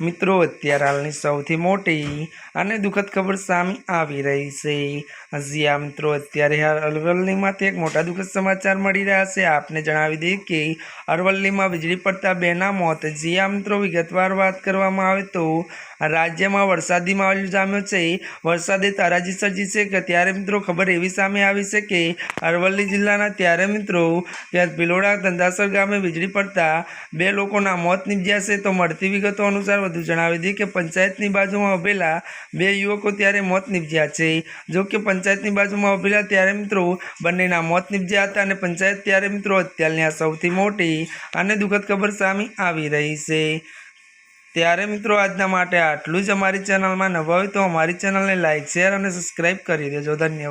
મિત્રો, અત્યારે હાલની સૌથી મોટી અને દુઃખદ ખબર સામે આવી રહી છે. હજી આ મિત્રો, અત્યારે હાલ અરવલ્લીમાંથી એક મોટા દુઃખદ સમાચાર મળી રહ્યા છે. આપને જણાવી દઈએ કે અરવલ્લીમાં વીજળી પડતા બેના મોત. જી આ મિત્રો, વિગતવાર વાત કરવામાં આવે તો રાજ્યમાં વરસાદી માહોલ જામ્યો છે. વરસાદે તારાજી સર્જી છે કે ત્યારે મિત્રો ખબર એવી સામે આવી છે કે અરવલ્લી જિલ્લાના ત્યારે મિત્રો ભિલોડા ધંધાસર ગામે વીજળી પડતા બે લોકોના મોત નીપજ્યા છે. તો મળતી વિગતો અનુસાર વધુ જણાવી દઈએ કે પંચાયતની બાજુમાં ઉભેલા બે યુવકો ત્યારે મોત નીપજ્યા છે. જો કે પંચાયતની બાજુમાં ઉભેલા ત્યારે મિત્રો બંનેના મોત નીપજ્યા હતા અને પંચાયત ત્યારે મિત્રો અત્યારની આ સૌથી મોટી અને દુઃખદ ખબર સામે આવી રહી છે. ત્યારે મિત્રો આજના માટે આટલું જ. અમારી ચેનલમાં નવા હોય તો અમારી ચેનલને લાઇક શેર અને સબસ્ક્રાઈબ કરી દેજો. ધન્યવાદ.